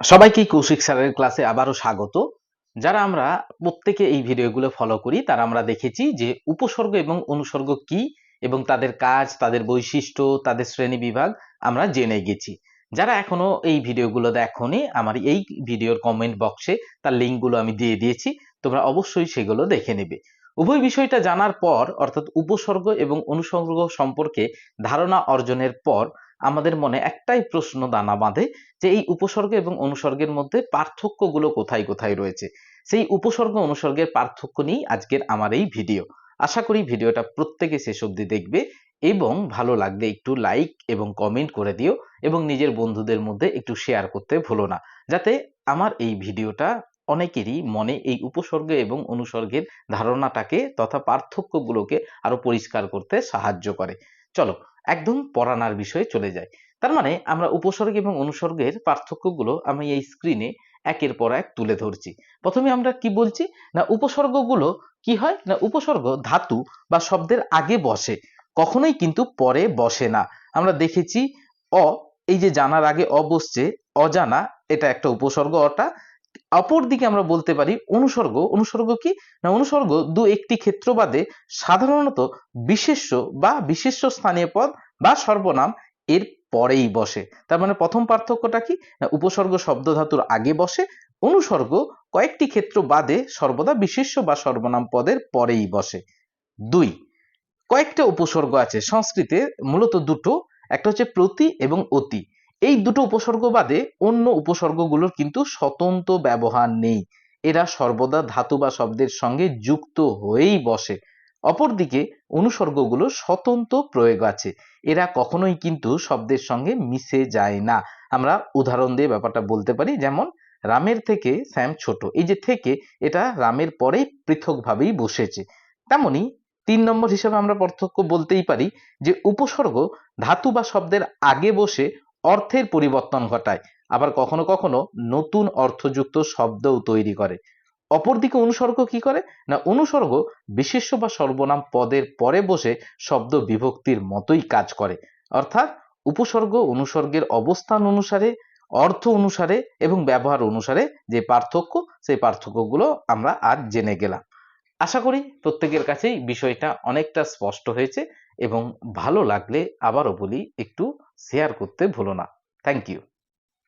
সবাইকে কৌশিক স্যারের ক্লাসে আবারও স্বাগত। যারা আমরা প্রত্যেকে এই ভিডিওগুলো ফলো করি, তারা আমরা দেখেছি যে উপসর্গ এবং অনুসর্গ কি এবং তাদের কাজ, তাদের বৈশিষ্ট্য, তাদের শ্রেণি বিভাগ আমরা জেনে গেছি। যারা এখনও এই ভিডিওগুলো দেখোনি, আমার এই ভিডিওর কমেন্ট বক্সে তার লিঙ্কগুলো আমি দিয়ে দিয়েছি, তোমরা অবশ্যই সেগুলো দেখে নেবে। উভয় বিষয়টা জানার পর, অর্থাৎ উপসর্গ এবং অনুসর্গ সম্পর্কে ধারণা অর্জনের পর আমাদের মনে একটাই প্রশ্ন দানা বাঁধে যে এই উপসর্গ এবং অনুসর্গের মধ্যে পার্থক্যগুলো কোথায় কোথায় রয়েছে? সেই উপসর্গ, অনুসর্গের পার্থক্য নিয়েই আজকের আমার এই ভিডিও। আশা করি ভিডিওটা প্রত্যেকে শেষ অবধি দেখবে এবং ভালো লাগলে একটু লাইক এবং কমেন্ট করে দিও এবং নিজের বন্ধুদের মধ্যে একটু শেয়ার করতে ভুলো না। যাতে আমার এই ভিডিওটা অনেকেরই মনে এই উপসর্গ এবং অনুসর্গের ধারণাটাকে তথা পার্থক্যগুলোকে আরও পরিষ্কার করতে সাহায্য করে। চলো একদম পড়ানার বিষয়ে চলে যায়। তার মানে আমরা উপসর্গ এবং অনুসর্গের পার্থক্যগুলো আমি এই স্ক্রিনে একের পর এক তুলে ধরছি। প্রথমে আমরা কি বলছি? না, উপসর্গগুলো কি হয়? না, উপসর্গ ধাতু বা শব্দের আগে বসে, কখনোই কিন্তু পরে বসে না। আমরা দেখেছি, অ, এই যে জানার আগে অ বসছে, অজানা, এটা একটা উপসর্গ অটা অপর দিকে আমরা বলতে পারি অনুসর্গ। অনুসর্গ কি? না, অনুসর্গ দু একটি ক্ষেত্র বাদে সাধারণত বিশেষ্য বা বিশেষ্য স্থানীয় পদ বা সর্বনাম এর পরেই বসে। তার মানে প্রথম পার্থক্যটা কি? না, উপসর্গ শব্দ ধাতুর আগে বসে, অনুসর্গ কয়েকটি ক্ষেত্র বাদে সর্বদা বিশেষ্য বা সর্বনাম পদের পরেই বসে। দুই, কয়েকটা উপসর্গ আছে। সংস্কৃতে মূলত দুটো, একটা হচ্ছে প্রতি এবং অতি। এই দুটো উপসর্গ বাদে অন্য উপসর্গগুলোর কিন্তু স্বতন্ত্র ব্যবহার নেই। এরা সর্বদা ধাতু বা শব্দের সঙ্গে যুক্ত হয়েই বসে। অপরদিকে অনুসর্গগুলো স্বতন্ত্র প্রয়োগ আছে। এরা কখনোই কিন্তু শব্দের সঙ্গে মিশে যায় না। আমরা উদাহরণ দিয়ে ব্যাপারটা বলতে পারি, যেমন রামের থেকে শ্যাম ছোট। এই যে থেকে, এটা রামের পরেই পৃথকভাবেই বসেছে। তেমনি তিন নম্বর হিসেবে আমরা পার্থক্য বলতেই পারি যে উপসর্গ ধাতু বা শব্দের আগে বসে অর্থের পরিবর্তন ঘটায়। আবার কখনো কখনো নতুন অর্থযুক্ত শব্দও তৈরি করে। অপরদিকে অনুসর্গ কি করে? না, অনুসর্গ বিশেষ্য বা সর্বনাম পদের পরে বসে শব্দ বিভক্তির মতোই কাজ করে। অর্থাৎ উপসর্গ অনুসর্গের অবস্থান অনুসারে, অর্থ অনুসারে এবং ব্যবহার অনুসারে যে পার্থক্য, সেই পার্থক্যগুলো আমরা আজ জেনে গেলাম। আশা করি প্রত্যেকের কাছেই বিষয়টা অনেকটা স্পষ্ট হয়েছে। এবং ভালো লাগলে আবারও বলি একটু শেয়ার করতে ভুলো না। Thank you